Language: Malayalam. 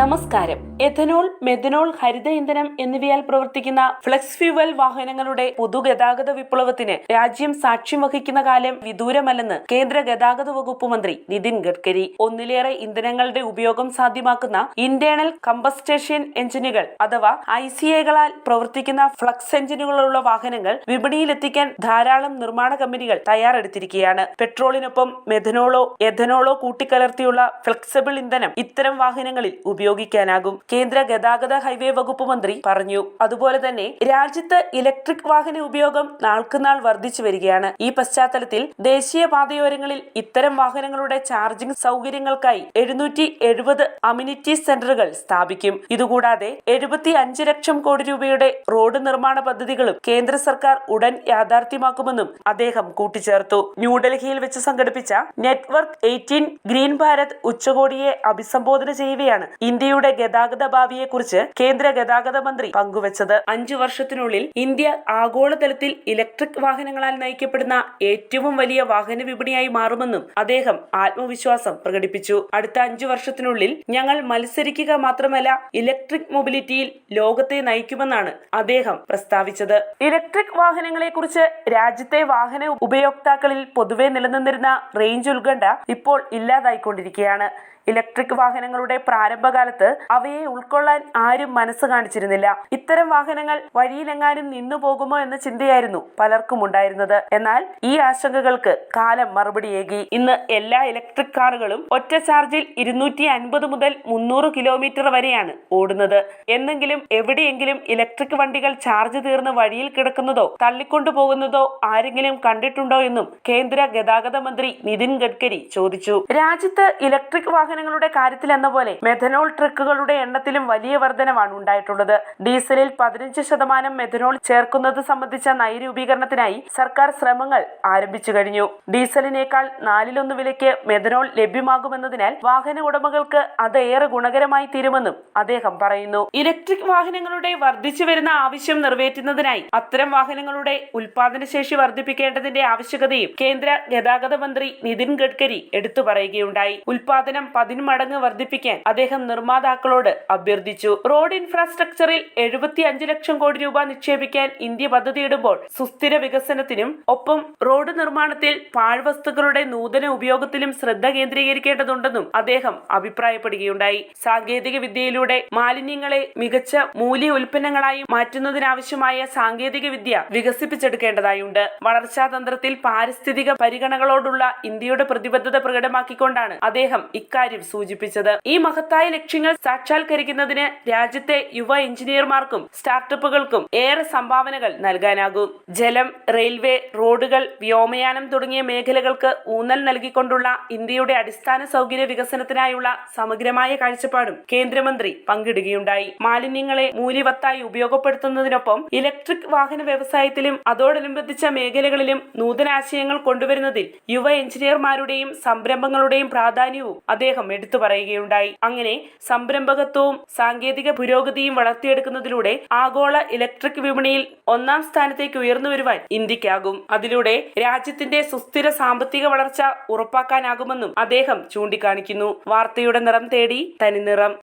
നമസ്കാരം. എഥനോൾ മെഥനോൾ ഹരിത ഇന്ധനം എന്നിവയാൽ പ്രവർത്തിക്കുന്ന ഫ്ലെക്സ് ഫ്യൂവൽ വാഹനങ്ങളുടെ പൊതുഗതാഗത വിപ്ലവത്തിന് രാജ്യം സാക്ഷ്യം വഹിക്കുന്ന കാലം വിദൂരമല്ലെന്ന് കേന്ദ്ര ഗതാഗത വകുപ്പ് മന്ത്രി നിതിൻ ഗഡ്കരി. ഒന്നിലേറെ ഇന്ധനങ്ങളുടെ ഉപയോഗം സാധ്യമാക്കുന്ന ഇന്റേണൽ കമ്പസ്റ്റേഷൻ എഞ്ചിനുകൾ അഥവാ ഐ സി എകളാൽ പ്രവർത്തിക്കുന്ന ഫ്ലക്സ് എഞ്ചിനുകളുള്ള വാഹനങ്ങൾ വിപണിയിലെത്തിക്കാൻ ധാരാളം നിർമ്മാണ കമ്പനികൾ തയ്യാറെടുത്തിരിക്കുകയാണ്. പെട്രോളിനൊപ്പം മെഥനോളോ എഥനോളോ കൂട്ടിക്കലർത്തിയുള്ള ഫ്ലെക്സിബിൾ ഇന്ധനം ഇത്തരം വാഹനങ്ങളിൽ ഉപയോഗിക്കാനാകും. കേന്ദ്ര ഗതാഗത ഹൈവേ വകുപ്പ് മന്ത്രി പറഞ്ഞു. അതുപോലെ തന്നെ രാജ്യത്ത് ഇലക്ട്രിക് വാഹന ഉപയോഗം നാൾക്കുനാൾ വർദ്ധിച്ചു വരികയാണ്. ഈ പശ്ചാത്തലത്തിൽ ദേശീയ പാതയോരങ്ങളിൽ ഇത്തരം വാഹനങ്ങളുടെ ചാർജിംഗ് സൗകര്യങ്ങൾക്കായി എഴുന്നൂറ്റി എഴുപത് അമ്യൂണിറ്റി സെന്ററുകൾ സ്ഥാപിക്കും. ഇതുകൂടാതെ എഴുപത്തി അഞ്ച് ലക്ഷം കോടി രൂപയുടെ റോഡ് നിർമ്മാണ പദ്ധതികളും കേന്ദ്ര സർക്കാർ ഉടൻ യാഥാർത്ഥ്യമാക്കുമെന്നും അദ്ദേഹം കൂട്ടിച്ചേർത്തു. ന്യൂഡൽഹിയിൽ വെച്ച് സംഘടിപ്പിച്ച നെറ്റ്വർക്ക് എയ്റ്റീൻ ഗ്രീൻ ഭാരത് ഉച്ചകോടിയെ അഭിസംബോധന ചെയ്യവെയാണ് ഇന്ത്യയുടെ ഗതാഗത ഭാവിയെക്കുറിച്ച് കേന്ദ്ര ഗതാഗത മന്ത്രി പങ്കുവച്ചത്. അഞ്ചു വർഷത്തിനുള്ളിൽ ഇന്ത്യ ആഗോളതലത്തിൽ ഇലക്ട്രിക് വാഹനങ്ങളാൽ നയിക്കപ്പെടുന്ന ഏറ്റവും വലിയ വാഹന വിപണിയായി മാറുമെന്നും അദ്ദേഹം ആത്മവിശ്വാസം പ്രകടിപ്പിച്ചു. അടുത്ത അഞ്ചു വർഷത്തിനുള്ളിൽ ഞങ്ങൾ മത്സരിക്കുക മാത്രമല്ല ഇലക്ട്രിക് മൊബിലിറ്റിയിൽ ലോകത്തെ നയിക്കുമെന്നാണ് അദ്ദേഹം പ്രസ്താവിച്ചത്. ഇലക്ട്രിക് വാഹനങ്ങളെ കുറിച്ച് രാജ്യത്തെ വാഹന ഉപയോക്താക്കളിൽ പൊതുവെ നിലനിന്നിരുന്ന റേഞ്ച് ഉത്കണ്ഠ ഇപ്പോൾ ഇല്ലാതായിക്കൊണ്ടിരിക്കുകയാണ്. ഇലക്ട്രിക് വാഹനങ്ങളുടെ പ്രാരംഭകാലത്ത് അവയെ ഉൾക്കൊള്ളാൻ ആരും മനസ്സ് കാണിച്ചിരുന്നില്ല. ഇത്തരം വാഹനങ്ങൾ വഴിയിലെങ്ങാനും നിന്നു പോകുമോ എന്ന ചിന്തയായിരുന്നു പലർക്കും ഉണ്ടായിരുന്നത്. എന്നാൽ ഈ ആശങ്കകൾക്ക് കാലം മറുപടിയേകി ഇന്ന് എല്ലാ ഇലക്ട്രിക് കാറുകളും ഒറ്റ ചാർജിൽ ഇരുന്നൂറ്റി അൻപത് മുതൽ മുന്നൂറ് കിലോമീറ്റർ വരെയാണ് ഓടുന്നത്. എന്നെങ്കിലും എവിടെയെങ്കിലും ഇലക്ട്രിക് വണ്ടികൾ ചാർജ് തീർന്ന് വഴിയിൽ കിടക്കുന്നതോ തള്ളിക്കൊണ്ടു പോകുന്നതോ ആരെങ്കിലും കണ്ടിട്ടുണ്ടോ എന്നും കേന്ദ്ര ഗതാഗത മന്ത്രി നിതിൻ ഗഡ്കരി ചോദിച്ചു. രാജ്യത്ത് ഇലക്ട്രിക് വാഹനങ്ങളുടെ കാര്യത്തിൽ എന്ന പോലെ മെഥനോൾ ട്രക്കുകളുടെ എണ്ണത്തിലും വലിയ വർധനമാണ് ഉണ്ടായിട്ടുള്ളത്. ഡീസലിൽ പതിനഞ്ച് ശതമാനം മെഥനോൾ ചേർക്കുന്നത് സംബന്ധിച്ച നയരൂപീകരണത്തിനായി സർക്കാർ ശ്രമങ്ങൾ ആരംഭിച്ചു കഴിഞ്ഞു. ഡീസലിനേക്കാൾ നാലിലൊന്ന് വിലയ്ക്ക് മെഥനോൾ ലഭ്യമാകുമെന്നതിനാൽ വാഹന ഉടമകൾക്ക് അത് ഏറെ ഗുണകരമായി തീരുമെന്നും അദ്ദേഹം പറയുന്നു. ഇലക്ട്രിക് വാഹനങ്ങളുടെ വർദ്ധിച്ചു വരുന്ന ആവശ്യം നിറവേറ്റുന്നതിനായി അത്തരം വാഹനങ്ങളുടെ ഉൽപാദനശേഷി വർദ്ധിപ്പിക്കേണ്ടതിന്റെ ആവശ്യകതയും കേന്ദ്ര ഗതാഗത മന്ത്രി നിതിൻ ഗഡ്കരി എടുത്തു പറയുകയുണ്ടായി. ഉൽപാദനം പതിന്മടങ്ങ് വർദ്ധിപ്പിക്കാൻ അദ്ദേഹം നിർമ്മാതാക്കളോട് അഭ്യർത്ഥിച്ചു. റോഡ് ഇൻഫ്രാസ്ട്രക്ചറിൽ എഴുപത്തി അഞ്ച് ലക്ഷം കോടി രൂപ നിക്ഷേപിക്കാൻ ഇന്ത്യ പദ്ധതിയിടുമ്പോൾ സുസ്ഥിര വികസനത്തിനും ഒപ്പം റോഡ് നിർമ്മാണത്തിൽ പാഴ്വസ്തുക്കളുടെ നൂതന ഉപയോഗത്തിലും ശ്രദ്ധ കേന്ദ്രീകരിക്കേണ്ടതുണ്ടെന്നും അദ്ദേഹം അഭിപ്രായപ്പെടുകയുണ്ടായി. സാങ്കേതിക വിദ്യയിലൂടെ മാലിന്യങ്ങളെ മികച്ച മൂല്യ ഉൽപ്പന്നങ്ങളായി മാറ്റുന്നതിനാവശ്യമായ സാങ്കേതിക വിദ്യ വികസിപ്പിച്ചെടുക്കേണ്ടതായുണ്ട്. വളർച്ചാ തന്ത്രത്തിൽ പാരിസ്ഥിതിക പരിഗണകളോടുള്ള ഇന്ത്യയുടെ പ്രതിബദ്ധത പ്രകടമാക്കിക്കൊണ്ടാണ് അദ്ദേഹം ഇക്കാര്യം സൂചിപ്പിച്ചത്. ഈ മഹത്തായ ലക്ഷ്യങ്ങൾ സാക്ഷാത്കരിക്കുന്നതിന് രാജ്യത്തെ യുവ എഞ്ചിനീയർമാർക്കും സ്റ്റാർട്ടപ്പുകൾക്കും ഏറെ സംഭാവനകൾ നൽകാനാകും. ജലം റെയിൽവേ റോഡുകൾ വ്യോമയാനം തുടങ്ങിയ മേഖലകൾക്ക് ഊന്നൽ നൽകിക്കൊണ്ടുള്ള ഇന്ത്യയുടെ അടിസ്ഥാന സൗകര്യ വികസനത്തിനായുള്ള സമഗ്രമായ കാഴ്ചപ്പാടും കേന്ദ്രമന്ത്രി പങ്കിടുകയുണ്ടായി. മാലിന്യങ്ങളെ മൂല്യവത്തായി ഉപയോഗപ്പെടുത്തുന്നതിനൊപ്പം ഇലക്ട്രിക് വാഹന വ്യവസായത്തിലും അതോടനുബന്ധിച്ച മേഖലകളിലും നൂതനാശയങ്ങൾ കൊണ്ടുവരുന്നതിൽ യുവ എഞ്ചിനീയർമാരുടെയും സംരംഭങ്ങളുടെയും പ്രാധാന്യവും അദ്ദേഹം എടുത്തു പറയുകയുണ്ടായി. അങ്ങനെ സംരംഭകത്വവും സാങ്കേതിക പുരോഗതിയും വളർത്തിയെടുക്കുന്നതിലൂടെ ആഗോള ഇലക്ട്രിക് വിപണിയിൽ ഒന്നാം സ്ഥാനത്തേക്ക് ഉയർന്നു വരുവാൻ ഇന്ത്യക്കാകും. അതിലൂടെ രാജ്യത്തിന്റെ സുസ്ഥിര സാമ്പത്തിക വളർച്ച ഉറപ്പാക്കാനാകുമെന്നും അദ്ദേഹം ചൂണ്ടിക്കാണിക്കുന്നു. വാർത്തയുടെ നിറം തേടി തനിനിറം.